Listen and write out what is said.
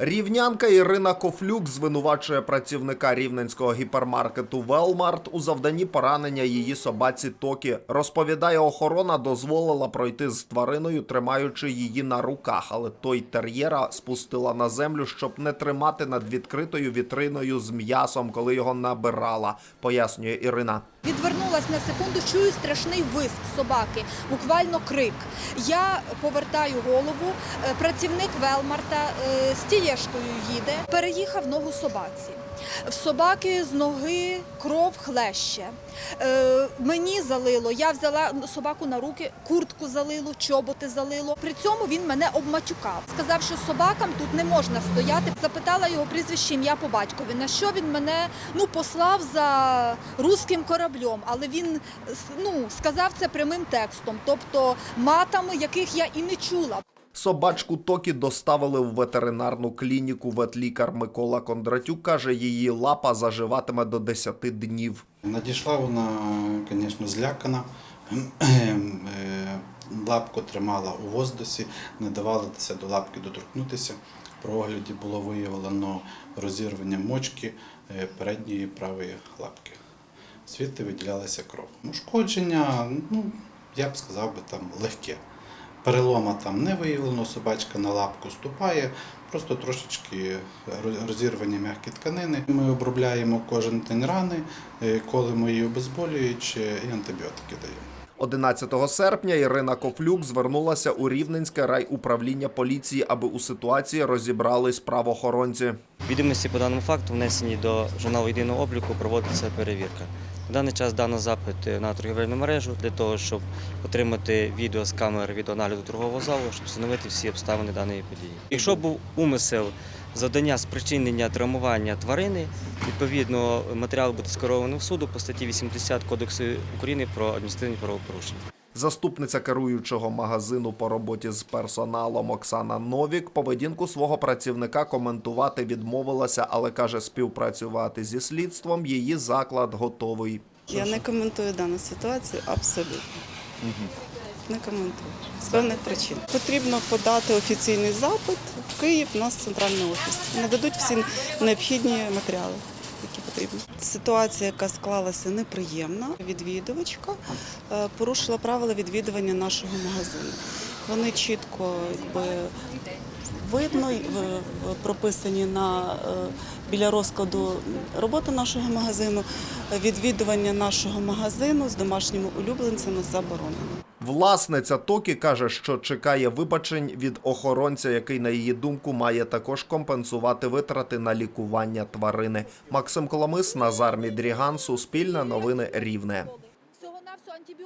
Рівнянка Ірина Кофлюк звинувачує працівника рівненського гіпермаркету Велмарт у завданні поранення її собаці Токі. Розповідає, охорона дозволила пройти з твариною, тримаючи її на руках, але той тер'єра спустила на землю, щоб не тримати над відкритою вітриною з м'ясом, коли його набирала, пояснює Ірина. Відвернулась на секунду, чую страшний виск собаки, буквально крик. Я повертаю голову. е, Працівник Велмарта е, з тієшкою їде, переїхав ногу собаці. В собаки з ноги кров хлеще. Е, мені залило, я взяла собаку на руки, куртку залило, чоботи залило. При цьому він мене обматюкав. Сказав, що собакам тут не можна стояти. Запитала його прізвище ім'я по батькові. На що він мене ну послав за руським кораблем, але він ну сказав це прямим текстом, тобто матами, яких я і не чула. Собачку Токі доставили в ветеринарну клініку. Ветлікар Микола Кондратюк каже, її лапа заживатиме до 10 днів. Надійшла вона, звісно, злякана. Е, Лапку тримала у воздусі, не давалося до лапки доторкнутися. При огляді було виявлено розірвання мочки е, передньої правої лапки. Звідти виділялася кров. Ушкодження, ну, я б сказав би, там легке. Перелома там не виявлено, собачка на лапку ступає, просто трошечки розірвані м'які тканини. Ми обробляємо кожен день рани, коли колимо її обезболюючи і антибіотики даємо. 11 серпня Ірина Кофлюк звернулася у Рівненське райуправління поліції, аби у ситуації розібрались правоохоронці. Відомості по даному факту внесені до журналу єдиного обліку, проводиться перевірка. На даний час дано запит на торгівельну мережу для того, щоб отримати відео з камер відеонагляду торгового залу, щоб встановити всі обставини даної події. Якщо був умисел завдання спричинення травмування тварини, відповідно матеріал буде скеровано в суду по статті 80 Кодексу України про адміністративні правопорушення. Заступниця керуючого магазину по роботі з персоналом Оксана Новік поведінку свого працівника коментувати відмовилася, але каже, співпрацювати зі слідством її заклад готовий. Я не коментую дану ситуацію абсолютно. Не коментую. З певних причин. Потрібно подати офіційний запит в Київ, у нас центральний офіс. Нададуть всі необхідні матеріали, які потрібні. Ситуація, яка склалася неприємна, відвідувачка е, порушила правила відвідування нашого магазину. Вони чітко якби, видно, в- прописані на, е, біля розкладу роботи нашого магазину. Відвідування нашого магазину з домашніми улюбленцями заборонено. Власниця Токі каже, що чекає вибачень від охоронця, який, на її думку, має також компенсувати витрати на лікування тварини. Максим Коломис, Назар Мідріган, Суспільне новини Рівне.